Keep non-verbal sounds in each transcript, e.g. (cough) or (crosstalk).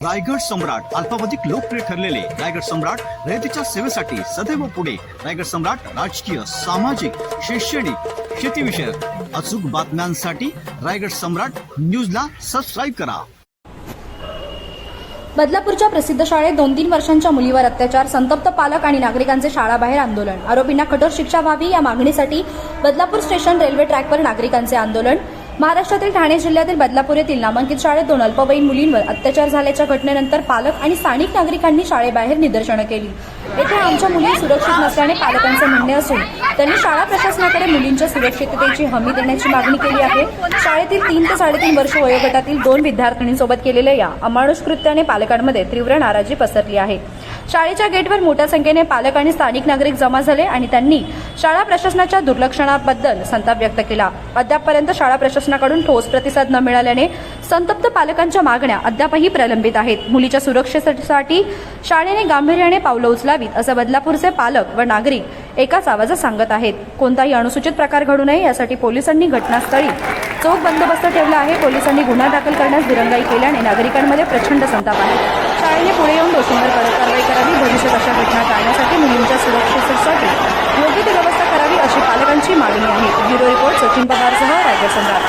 रायगड सम्राट अल्पावधिक लोकप्रिय ठरलेले रायगड सम्राट रयतेच्या सेवेसाठी सदैव पुढे. रायगड सम्राट राजकीय सामाजिक शैक्षणिक शेतीविषयक अचूक बातम्यांसाठी रायगड सम्राट न्यूजला सबस्क्राईब करा. बदलापूरच्या प्रसिद्ध शाळेत दोन तीन वर्षांच्या मुलीवर अत्याचार संतप्त पालक आणि नागरिकांचे शाळाबाहेर आंदोलन. आरोपींना कठोर शिक्षा व्हावी या मागणीसाठी बदलापूर स्टेशन रेल्वे ट्रॅकवर नागरिकांचे आंदोलन. महाराष्ट्रातील ठाणे जिल्ह्यातील बदलापूर येथील नामांकित शाळेत दोन अल्पवयीन मुलींवर अत्याचार झाल्याच्या घटनेनंतर पालक आणि स्थानिक नागरिकांनी शाळेबाहेर निदर्शनं केली. येथे आमच्या मुली सुरक्षित नसल्याने पालकांचे म्हणणे असून त्यांनी शाळा प्रशासनाकडे मुलींच्या सुरक्षिततेची हमी देण्याची मागणी केली आहे. शाळेतील तीन ते साडेतीन वर्ष वयोगटातील दोन विद्यार्थिनींसोबत केलेल्या या अमानुष कृत्याने पालकांमध्ये तीव्र नाराजी पसरली आहे. शाळेच्या गेटवर मोठ्या संख्येने पालक आणि स्थानिक नागरिक जमा झाले आणि त्यांनी शाळा प्रशासनाच्या दुर्लक्षणाबद्दल संताप व्यक्त केला. अद्यापपर्यंत शाळा प्रशासनाकडून ठोस प्रतिसाद न मिळाल्याने संतप्त पालकांच्या मागण्या अद्यापही प्रलंबित आहेत. मुलीच्या सुरक्षेसाठी शाळेने गांभीर्याने पावलं उचलावीत असं बदलापूरचे पालक व नागरिक एकाच आवाजात सांगत आहेत. कोणताही अनुसूचित प्रकार घडू नये यासाठी पोलिसांनी घटनास्थळी चोख बंदोबस्त ठेवला आहे. पोलिसांनी गुन्हा दाखल करण्यास दिरंगाई केल्याने नागरिकांमध्ये प्रचंड संताप आहे. शाळेने पुढे येऊन दोषींवर कडक कारवाई करावी भविष्यात अशा घटना टाळण्यासाठी मुलींच्या सुरक्षेसाठी योग्य ती व्यवस्था करावी अशी पालकांची मागणी आहे. ब्युरो रिपोर्ट सचिन पवारसह रायगड सम्राट.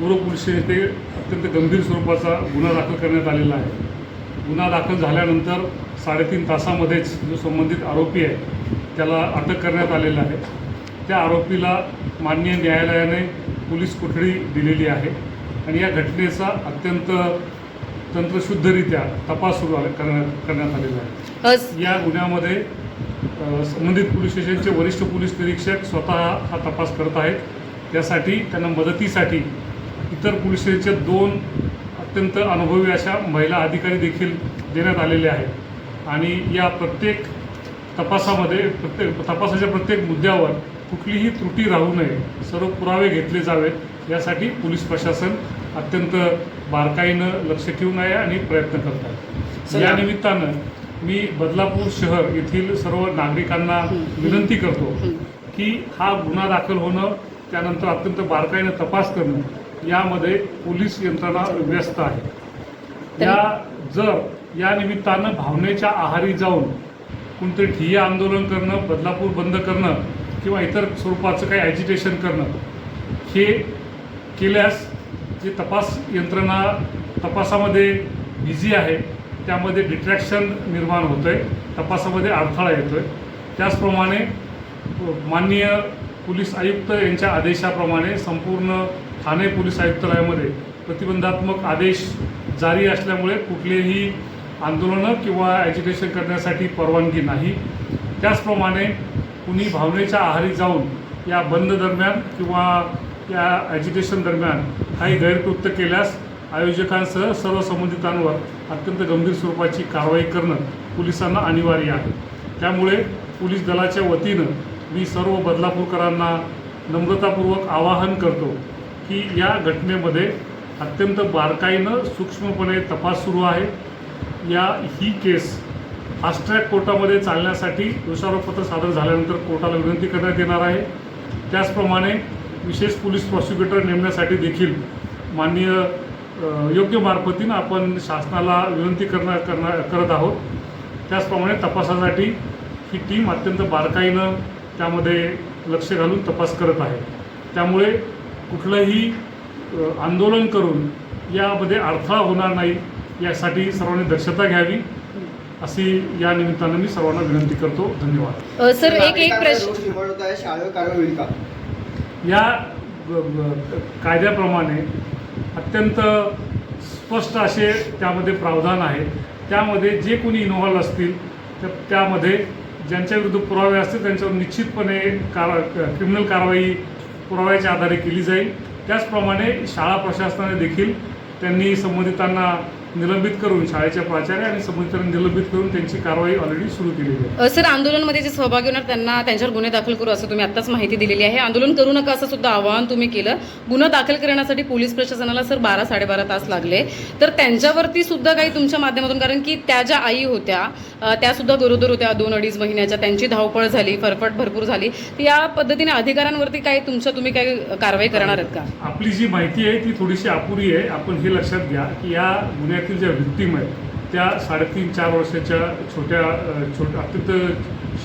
पूर्व पोलीस येथे अत्यंत गंभीर स्वरूपाचा गुन्हा दाखल करण्यात आलेला आहे. गुन्हा दाखल झाल्यानंतर साडेतीन तासामध्येच जो संबंधित आरोपी आहे त्याला अटक करण्यात आलेला आहे. त्या आरोपीला माननीय न्यायालयाने पोलीस कोठडी दिलेली आहे. आणि या घटनेचा अत्यंत तंत्रशुद्धरित्या तपास सुरू करण्यात करण्यात आलेला आहे. या गुन्ह्यामध्ये संबंधित पोलीस स्टेशनचे वरिष्ठ पोलीस निरीक्षक स्वतः हा तपास करत आहेत. त्यासाठी त्यांना मदतीसाठी इतर पोलीस स्टेशनचे दोन अत्यंत अनुभवी अशा महिला अधिकारी देखील देण्यात आलेले आहेत. आणि या प्रत्येक तपासामध्ये प्रत्येक तपासाच्या प्रत्येक मुद्द्यावर कुठलीही त्रुटी राहू नये. सर्व पुरावे घेतले जावेत. यासाठी पोलीस प्रशासन अत्यंत बारकाईनं लक्ष ठेवून आहे आणि प्रयत्न करत आहे या निमित्तानं मी बदलापूर शहर येथील सर्व नागरिकांना विनंती करतो की हा गुन्हा दाखल होणं त्यानंतर अत्यंत बारकाईनं तपास करणं यामध्ये पोलीस यंत्रणा व्यस्त आहे. या जर या निमित्तानं भावनेच्या आहारी जाऊन कोणतरी ठिय्या आंदोलन करणं बदलापूर बंद करणं किंवा इतर स्वरूपाचं काही ॲजिटेशन करणं हे केल्यास जे तपास यंत्रणा तपासामध्ये बिझी आहे त्यामध्ये डिट्रॅक्शन निर्माण होतं आहे तपासामध्ये अडथळा येतो आहे त्याचप्रमाणे माननीय पोलीस आयुक्त यांच्या आदेशाप्रमाणे संपूर्ण ठाणे पोलीस आयुक्तालयामध्ये प्रतिबंधात्मक आदेश जारी असल्यामुळे कुठलेही आंदोलनं किंवा ॲजिटेशन करण्यासाठी परवानगी नाही. त्याचप्रमाणे कुणी भावनेच्या आहारी जाऊन या बंद दरम्यान किंवा या ॲजिटेशन दरम्यान काही गैरकृत्य केल्यास आयोजकांसह सर्व संबंधितांवर अत्यंत गंभीर स्वरूपाची कारवाई करणं पोलिसांना अनिवार्य आहे. त्यामुळे पोलीस दलाच्या वतीनं मी सर्व बदलापूरकरांना नम्रतापूर्वक आवाहन करतो की या घटनेमध्ये अत्यंत बारकाईनं सूक्ष्मपणे तपास सुरू आहे. या ही केस फास्ट्रॅक कोर्टामध्ये चालण्यासाठी दोषारोपपत्र सादर झाल्यानंतर कोर्टाला विनंती करण्यात येणार आहे. त्याचप्रमाणे विशेष पोलीस प्रॉसिक्युटर नेमण्यासाठी देखील माननीय योग्य मार्फतीनं आपण शासनाला विनंती करणार करणार करत आहोत. त्याचप्रमाणे तपासासाठी ही टीम अत्यंत बारकाईनं त्यामध्ये लक्ष घालून तपास करत आहे. त्यामुळे कुठलंही आंदोलन करून यामध्ये अडथळा होणार नाही यासाठी सर्वांनी दक्षता घ्यावी अशी या निमित्तानं मी सर्वांना विनंती करतो. धन्यवाद. सर एक एक प्रश्न होईल का? या ग- ग- कायद्याप्रमाणे अत्यंत स्पष्ट असे त्यामध्ये प्रावधान आहे. त्यामध्ये जे कोणी इन्व्हॉल्व असतील तर त्यामध्ये ज्यांच्या विरुद्ध पुरावे असतील त्यांच्यावर निश्चितपणे कार क्रिमिनल कारवाई पुराव्याच्या आधारे केली जाईल. त्याचप्रमाणे शाळा प्रशासनाने देखील त्यांनी संबंधितांना निलंबित करून शाळेच्या प्राचार्य आणि संबंधितांना निलंबित करून त्यांची कारवाई ऑलरेडी सुरू केलेली आहे. सर आंदोलनमध्ये जे सहभागी होणार त्यांना त्यांच्यावर गुन्हे दाखल करू असं तुम्ही आत्ताच माहिती दिलेली आहे. आंदोलन करू नका असं सुद्धा आवाहन तुम्ही केलं. गुन्हा दाखल करण्यासाठी पोलीस प्रशासनाला सर बारा साडेबारा तास लागले. तर त्यांच्यावरती सुद्धा काही तुमच्या माध्यमातून कारण की त्या ज्या आई होत्या त्या सुद्धा गरोदर होत्या दोन अडीच महिन्याच्या. त्यांची धावपळ झाली फरफट भरपूर झाली. तर या पद्धतीने अधिकाऱ्यांवरती काही तुमच्या तुम्ही काही कारवाई करणार आहेत का? आपली जी माहिती आहे ती थोडीशी अपुरी आहे. आपण हे लक्षात घ्या की या गुन्ह्यातील ज्या व्हिक्टीम आहेत त्या साडेतीन चार वर्षाच्या छोट्या छोट अत्यंत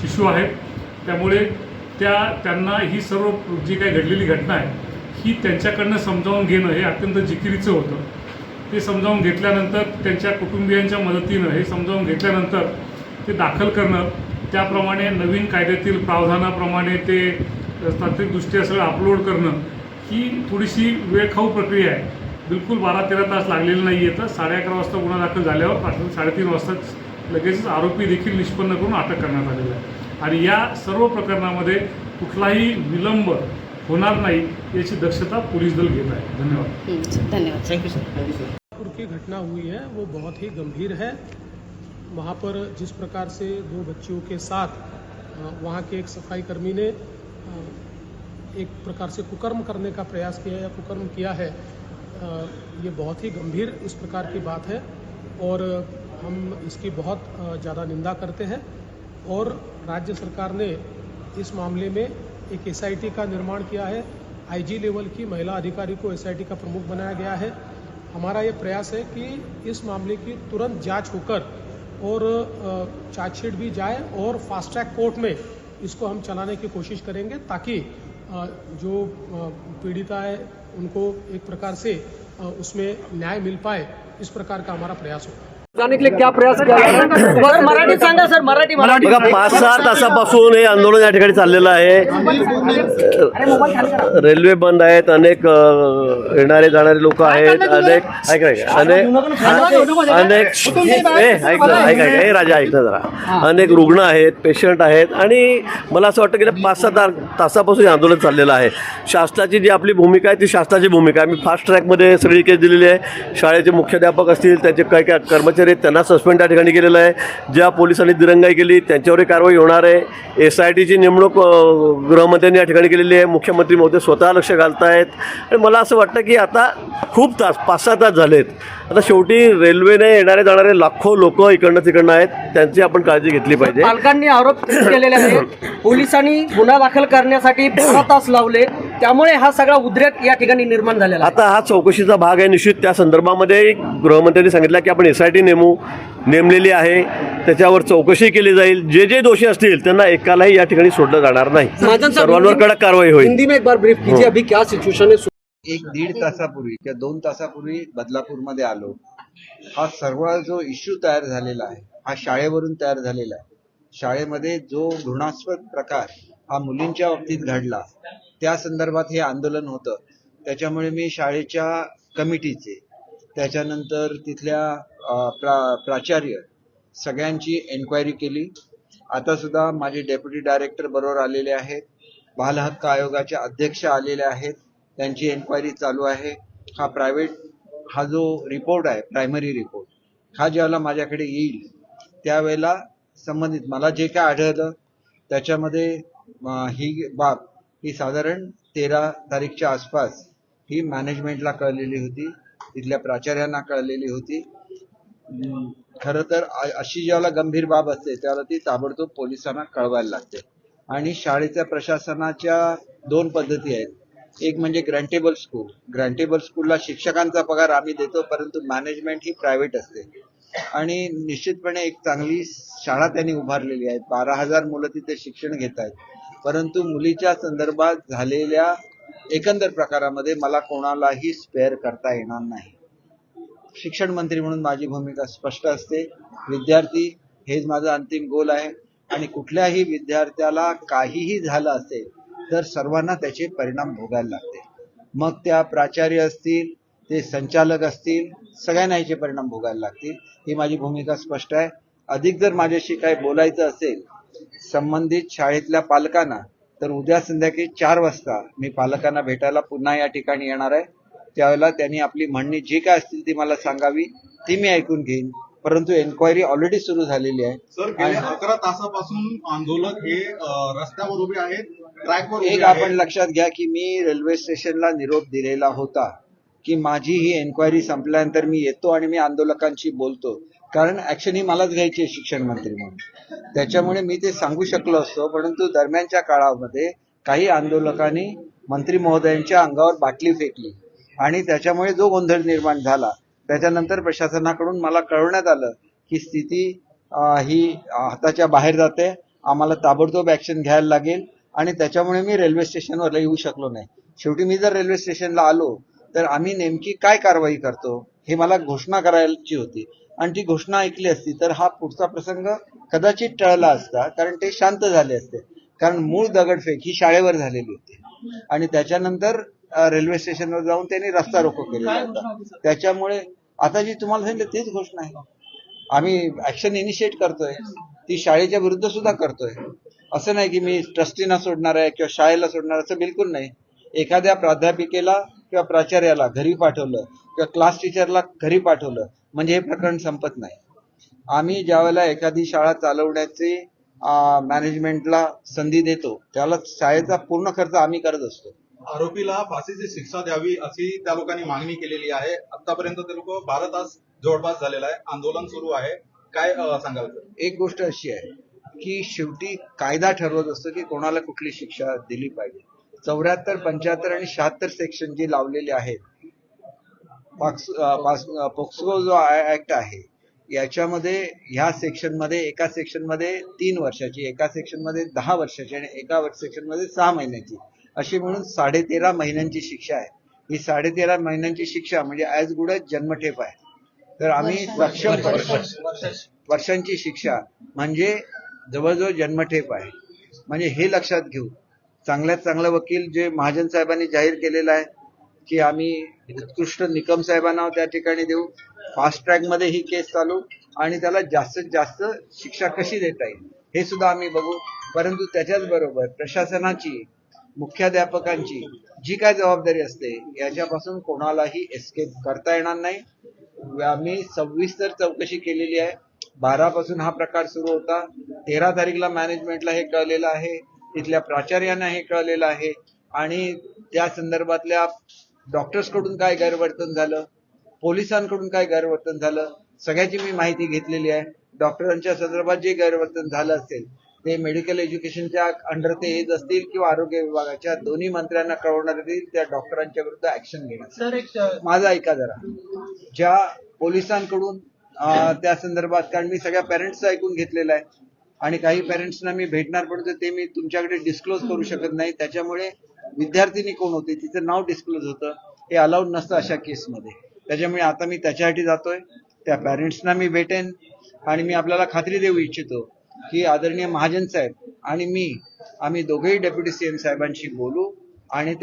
शिशू आहेत. त्यामुळे त्या त्यांना ही सर्व जी काही घडलेली घटना आहे ही त्यांच्याकडनं समजावून घेणं हे अत्यंत जिकिरीचं होतं. ते समजावून घेतल्यानंतर त्यांच्या कुटुंबियांच्या मदतीनं हे समजावून घेतल्यानंतर ते दाखल करणं त्याप्रमाणे नवीन कायद्यातील प्रावधानाप्रमाणे ते तांत्रिकदृष्ट्या सगळं अपलोड करणं ही थोडीशी वेळखाऊ प्रक्रिया आहे. बिलकुल बारा तेरा तास लागलेले नाही आहे तर साडे अकरा वाजता गुन्हा दाखल झाल्यावर पाठवून साडेतीन वाजताच लगेचच आरोपी देखील निष्पन्न करून अटक करण्यात आलेला आहे. आणि या सर्व प्रकरणामध्ये कुठलाही विलंब होणार नाही याची दक्षता पोलीस दल घेत आहे. धन्यवाद. हं, सर, धन्यवाद थँक्यू सर जयपुर की घटना हुई है वो बहुत ही गंभीर है। वहाँ पर जिस प्रकार से दो बच्चियों के साथ वहाँ के एक सफाई कर्मी ने एक प्रकार से कुकर्म करने का प्रयास किया या कुकर्म किया है ये बहुत ही गंभीर इस प्रकार की बात है और हम इसकी बहुत ज़्यादा निंदा करते हैं और राज्य सरकार ने इस मामले में एक एसआईटी का निर्माण किया है। आईजी लेवल की महिला अधिकारी को एसआईटी का प्रमुख बनाया गया है। हमारा ये प्रयास है कि इस मामले की तुरंत जाँच होकर और चार्जशीट भी जाए और फास्ट ट्रैक कोर्ट में इसको हम चलाने की कोशिश करेंगे ताकि जो पीड़िता है उनको एक प्रकार से उसमें न्याय मिल पाए इस प्रकार का हमारा प्रयास होगा। जाने के लिए क्या प्रयास किया है? मराठी सांगा सर मराठी मराठी पाच सहा तासापासून हे आंदोलन या ठिकाणी चाललेलं आहे. रेल्वे बंद आहेत अनेक येणारे जाणारे लोक आहेत अनेक ऐक अनेक अनेक ए, ऐक ऐक राजा ऐक ना जरा अनेक रुग्ण आहेत पेशंट आहेत आणि मला असं वाटतं की ते पाच सहा तासापासून हे आंदोलन चाललेलं आहे. शासनाची जी आपली भूमिका आहे ती शासनाची भूमिका आहे. मी फास्ट ट्रॅकमध्ये सगळी केस दिलेली आहे. शाळेचे मुख्याध्यापक असतील त्यांचे काही काही कर्मचारी आहेत त्यांना सस्पेंड त्या ठिकाणी केलेलं आहे. ज्या पोलिसांनी दिरंगाई केली त्यांच्यावरही कारवाई होणार आहे. एस आय टीची नेमणूक गृहमंत्र्यांनी या ठिकाणी केलेली आहे. मुख्यमंत्री महोदय स्वतः लक्ष घालतायत. आणि मला असं वाटतं की आता खूप तास पाच सहा तास झालेत. आता शेवटी रेल्वेने येणारे जाणारे लाखो लोक इकडनं तिकडनं आहेत त्यांची आपण काळजी घेतली पाहिजे. पालकांनी आरोप केलेले आहेत. (coughs) पोलिसांनी गुन्हा दाखल करण्यासाठी बारा तास लावले. त्यामुळे हा सगळा उद्रेक या ठिकाणी निर्माण झालेला आता हा चौकशीचा भाग आहे निश्चित. त्या संदर्भामध्ये गृहमंत्र्यांनी सांगितलं की आपण एस आय टी नेमू नेमलेली आहे. त्याच्यावर चौकशी केली जाईल. जे जे दोषी असतील त्यांना एकालाही या ठिकाणी सोडलं जाणार नाही. सर्वांवर कडक कारवाई होईल. हिंदी में एक बार ब्रीफ कीजिए अभी क्या सिचुएशन है? एक दीड तासापूर्वी किंवा दोन तासापूर्वी बदलापूरमध्ये आलो. हा सर्व जो इश्यू तयार झालेला आहे हा शाळेवरून तयार झालेला आहे. शाळेमध्ये जो घृणास्पद प्रकार हा मुलींच्या बाबतीत घडला त्या संदर्भात हे आंदोलन होतं. त्याच्यामुळे मी शाळेच्या कमिटीचे त्याच्यानंतर तिथल्या प्रा प्राचार्य सगळ्यांची एन्क्वायरी केली. आता सुद्धा माझे डेप्युटी डायरेक्टर बरोबर आलेले आहेत. बाल हक्क आयोगाचे अध्यक्ष आलेले आहेत. त्यांची एन्क्वायरी चालू आहे. हा प्रायव्हेट हा जो रिपोर्ट आहे प्रायमरी रिपोर्ट हा ज्यावेळेला माझ्याकडे येईल त्यावेळेला संबंधित मला जे काय आढळलं त्याच्यामध्ये ही बाब ही साधारण तेरा तारीखच्या आसपास ही मॅनेजमेंटला कळलेली होती तिथल्या प्राचार्यांना कळलेली होती. हम्म, खरं तर अशी ज्याला गंभीर बाब असते त्याला ती ताबडतोब पोलिसांना कळवायला लागते. आणि शाळेच्या प्रशासनाच्या दोन पद्धती आहेत. एक म्हणजे ग्रँटेबल स्कूल ग्रँटेबल स्कूलला शिक्षकांचा पगार आम्ही देतो परंतु मॅनेजमेंट ही प्रायव्हेट असते. आणि निश्चितपणे एक चांगली शाळा त्यांनी उभारलेली आहे. बारा हजार मुलं तिथे शिक्षण घेत आहेत. परंतु मुलीच्या संदर्भात झालेल्या एकंदर प्रकारामध्ये मला कोणालाही स्पेअर करता येणार नाही. शिक्षण मंत्री म्हणून माझी भूमिका स्पष्ट असते. विद्यार्थी हेच माझं अंतिम गोल आहे. आणि कुठल्याही विद्यार्थ्याला काहीही झालं असेल तर सर्वांना त्याचे परिणाम भोगायला लागते. मग त्या प्राचार्य असतील ते संचालक असतील सगळ्यांना याचे परिणाम भोगायला लागतील. ही माझी भूमिका स्पष्ट आहे. अधिक जर माझ्याशी काही बोलायचं असेल संबंधित शाळेतल्या पालकांना तर उद्या संध्याकाळी चार वाजता मी पालकांना भेटायला पुन्हा या ठिकाणी येणार आहे. त्यावेळेला त्यांनी आपली म्हणणी जी काय असतील ती मला सांगावी ती मी ऐकून घेईन. परंतु एन्क्वायरी ऑलरेडी सुरू झालेली आहे. सर गेल्या अकरा तासापासून आंदोलक हे अ, रस्त्यावर उभे आहेत ट्रॅकवर एक उभे आपण आहेत. लक्षात घ्या की मी रेल्वे स्टेशनला निरोप दिलेला होता की माझी ही एन्क्वायरी संपल्यानंतर मी येतो आणि मी आंदोलकांशी बोलतो. कारण ऍक्शन ही मलाच घ्यायची आहे शिक्षण मंत्री म्हणून. त्याच्यामुळे मी ते सांगू शकलो असतो परंतु दरम्यानच्या काळामध्ये काही आंदोलकांनी मंत्री महोदयांच्या अंगावर बाटली फेकली. आणि त्याच्यामुळे जो गोंधळ निर्माण झाला त्याच्यानंतर प्रशासनाकडून मला कळवण्यात आलं की स्थिती ही हाताच्या बाहेर जाते. आम्हाला ताबडतोब ऍक्शन घ्यायला लागेल आणि त्याच्यामुळे मी रेल्वे स्टेशनवर येऊ शकलो नाही. शेवटी मी जर रेल्वे स्टेशनला आलो तर आम्ही नेमकी काय कारवाई करतो हे मला घोषणा करायची होती. आणि ती घोषणा ऐकली असती तर हा पुढचा प्रसंग कदाचित टळला असता कारण ते शांत झाले असते. कारण मूळ दगडफेक ही शाळेवर झालेली होती. आणि त्याच्यानंतर रेल्वे स्टेशनवर जाऊन त्यांनी रस्ता रोको केला होता. त्याच्यामुळे आता जी तुम्हाला सांगितलं तीच घोषणा आहे आम्ही ऍक्शन इनिशिएट करतोय. ती शाळेच्या विरुद्ध सुद्धा करतोय. असं नाही की मी ट्रस्टीना सोडणार आहे किंवा शाळेला सोडणार असं बिलकुल नाही. एखाद्या प्राध्यापिकेला किंवा प्राचार्याला घरी पाठवलं किंवा क्लास टीचरला घरी पाठवलं म्हणजे हे प्रकरण संपत नाही. आम्ही ज्यावेळेला एखादी शाळा चालवण्याची मॅनेजमेंटला संधी देतो त्याला शाळेचा पूर्ण खर्च आम्ही करत असतो. आरोपीला फाशीची शिक्षा द्यावी अशी त्या लोकांनी मागणी केलेली आहे. आतापर्यंत ते लोक बारा तास जवळपास झालेला आहे. आंदोलन सुरू आहे. काय सांगाल एक गोष्ट अशी आहे की शेवटी कायदा ठरवत असतो की कोणाला कुठली शिक्षा दिली पाहिजे. चौऱ्याहत्तर पंच्याहत्तर आणि शहात्तर सेक्शन जे लावलेले आहेत पोक्सो जो ऍक्ट आहे याच्यामध्ये ह्या सेक्शनमध्ये एका सेक्शनमध्ये तीन वर्षाची एका सेक्शनमध्ये दहा वर्षाची आणि एका सेक्शनमध्ये सहा महिन्याची. अशी म्हणून साडे तेरा महिन्यांची शिक्षा आहे. ही साडे तेरा महिन्यांची शिक्षा म्हणजे ऍज गुड एज जन्मठेप आहे. तर आम्ही सक्षम वर्षांची शिक्षा म्हणजे जवळजवळ जन्मठेप आहे. म्हणजे हे लक्षात घेऊ. चांगल्यात चांगला वकील जे महाजन साहेबांनी जाहीर केलेला आहे की आम्ही उत्कृष्ट निकम साहेबांना त्या ठिकाणी देऊ. फास्ट ट्रॅकमध्ये ही केस चालू आणि त्याला जास्तीत जास्त शिक्षा कशी देता येईल हे सुद्धा आम्ही बघू. परंतु त्याच्याच बरोबर प्रशासनाची मुख्याध्यापकांची जी काय जबाबदारी असते याच्यापासून कोणालाही एस्केप करता येणार नाही. आम्ही सविस्तर चौकशी केलेली आहे. बारा पासून हा प्रकार सुरू होता. तेरा तारीखला मॅनेजमेंटला हे कळलेलं आहे. तिथल्या प्राचार्यांना हे कळलेलं आहे. आणि त्या संदर्भातल्या डॉक्टर्सकडून काय गैरवर्तन झालं? पोलिसांकडून काय गैरवर्तन झालं? सगळ्याची मी माहिती घेतलेली आहे. डॉक्टरांच्या संदर्भात जे गैरवर्तन झालं असेल ते मेडिकल एज्युकेशनच्या अंडर ते येत असतील किंवा आरोग्य विभागाच्या दोन्ही मंत्र्यांना कळवण्यात येईल त्या डॉक्टरांच्या विरुद्ध ऍक्शन एक माझं ऐका जरा. ज्या पोलिसांकडून त्या संदर्भात कारण मी सगळ्या पॅरेंट्सचं ऐकून घेतलेलं आहे आणि काही पॅरेंट्सना मी भेटणार पण ते मी तुमच्याकडे डिस्क्लोज करू शकत नाही. त्याच्यामुळे विद्यार्थिनी कोण होते तिचं नाव डिस्क्लोज होतं. हे अलाउड नसतं अशा केसमध्ये त्याच्यामुळे आता मी त्याच्यासाठी जातोय. त्या पॅरेंट्सना मी भेटेन आणि मी आपल्याला खात्री देऊ इच्छितो. की आदरणीय महाजन साहेब आणि मी आम्ही दोघेही डेप्युटी सीएम साहेबांशी बोलू आणि